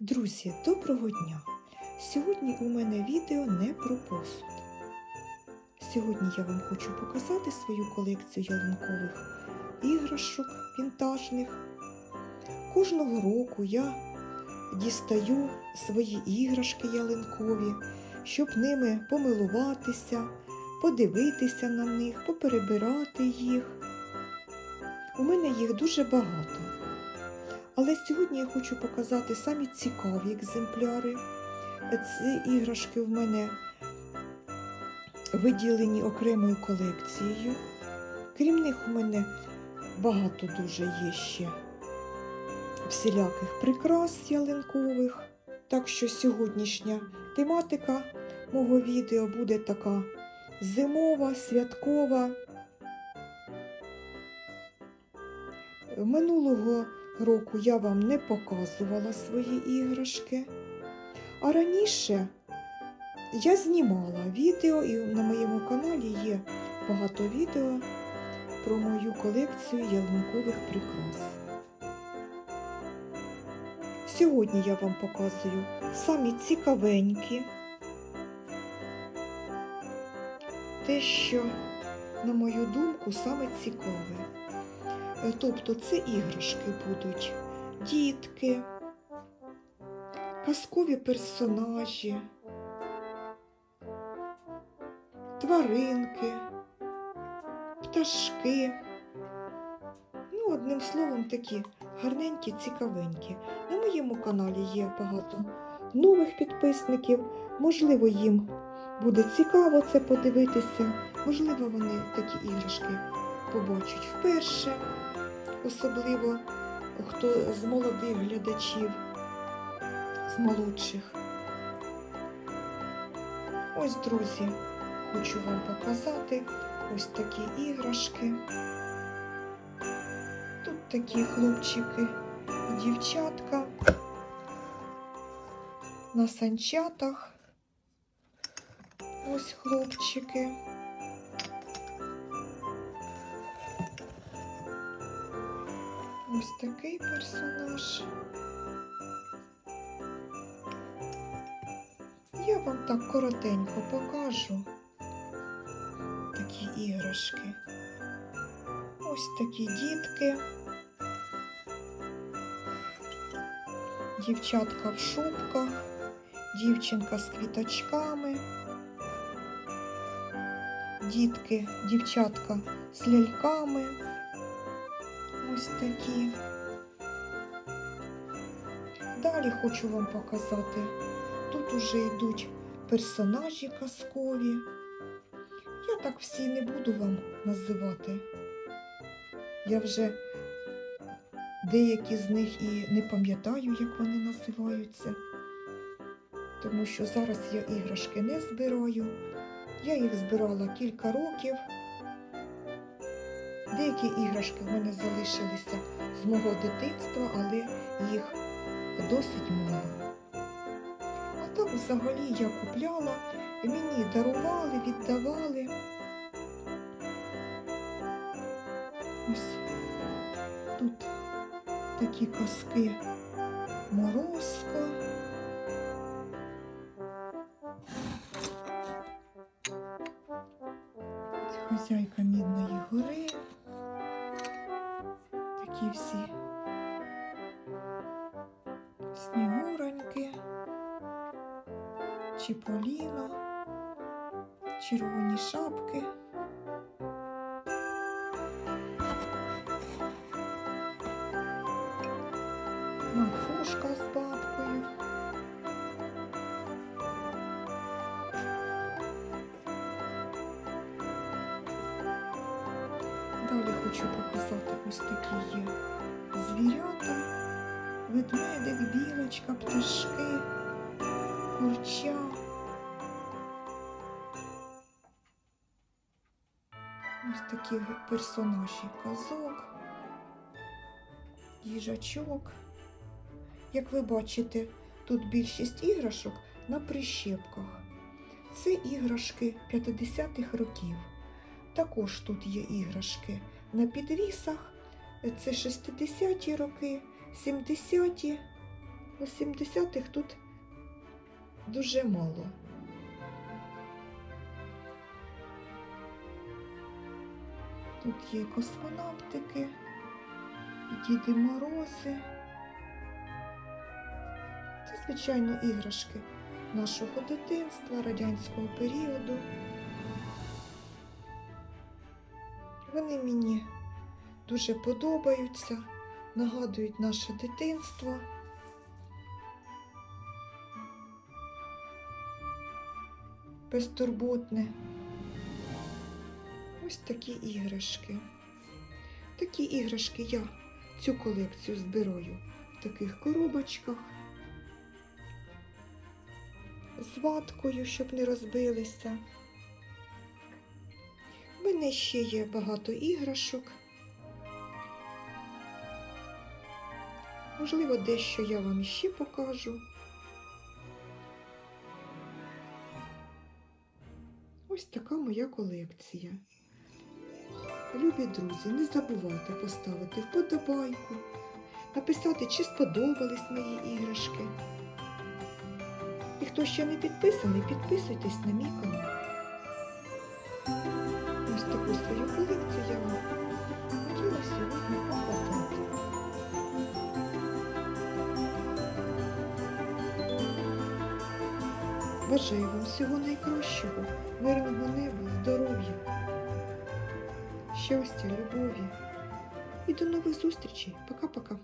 Друзі, доброго дня! Сьогодні у мене відео не про посуд. Сьогодні я вам хочу показати свою колекцію ялинкових іграшок вінтажних. Кожного року я дістаю свої іграшки ялинкові, щоб ними помилуватися, подивитися на них, поперебирати їх. У мене їх дуже багато. Але сьогодні я хочу показати самі цікаві екземпляри. Ці іграшки в мене виділені окремою колекцією. Крім них, у мене багато дуже є ще всіляких прикрас ялинкових. Так що сьогоднішня тематика мого відео буде така зимова, святкова. Минулого року я вам не показувала свої іграшки. А раніше я знімала відео, і на моєму каналі є багато відео про мою колекцію ялинкових прикрас. Сьогодні я вам показую самі цікавенькі, те, що, на мою думку, саме цікаве. Тобто це іграшки будуть дітки, казкові персонажі, тваринки, пташки. Ну, одним словом, такі гарненькі, цікавенькі. На моєму каналі є багато нових підписників. Можливо, їм буде цікаво це подивитися. Можливо, вони такі іграшки побачать вперше особливо хто з молодих глядачів, з молодших. Ось, друзі, хочу вам показати ось такі іграшки. Тут такі хлопчики і дівчатка на санчатах. Ось хлопчики. Ось такий персонаж. Я вам так коротенько покажу такі іграшки. Ось такі дітки. Дівчатка в шубках, дівчинка з квіточками, дітки, дівчатка з ляльками. Ось такі. Далі хочу вам показати. Тут уже йдуть персонажі казкові. Я так всі не буду вам називати. Я вже деякі з них і не пам'ятаю, як вони називаються. Тому що зараз я іграшки не збираю. Я їх збирала кілька років. Деякі іграшки в мене залишилися з мого дитинства, але їх досить мало. А так взагалі я купляла, мені дарували, віддавали. Ось тут такі казки Морозко. Хазяйка Мідної гори. Такі всі снігуроньки, Чіполіно, червоні шапки. Марфушка з бабкою. Далі хочу показати ось такі є звірята, ведмедик, білочка, пташки, курча. Ось такі персонажі казок, їжачок. Як ви бачите, тут більшість іграшок на прищепках. Це іграшки 50-х років. Також тут є іграшки на підвісах. Це 60-ті роки, 70-ті. У 70-х тут дуже мало. Тут є космонавтики, Діди Морози. Це, звичайно, іграшки нашого дитинства, радянського періоду. Вони мені дуже подобаються, нагадують наше дитинство. Безтурботне. Ось такі іграшки. Такі іграшки я цю колекцію збираю в таких коробочках з ваткою, щоб не розбилися. У мене ще є багато іграшок. Можливо, дещо я вам ще покажу. Ось така моя колекція. Любі друзі, не забувайте поставити вподобайку, написати, чи сподобались мої іграшки. І хто ще не підписаний, підписуйтесь на мій канал. Ось таку свою колекцію я вам хотіла сьогодні показати. Бажаю вам всього найкращого, мирного неба, здоров'я, щастя, любові. І до нових зустрічей. Пока-пока.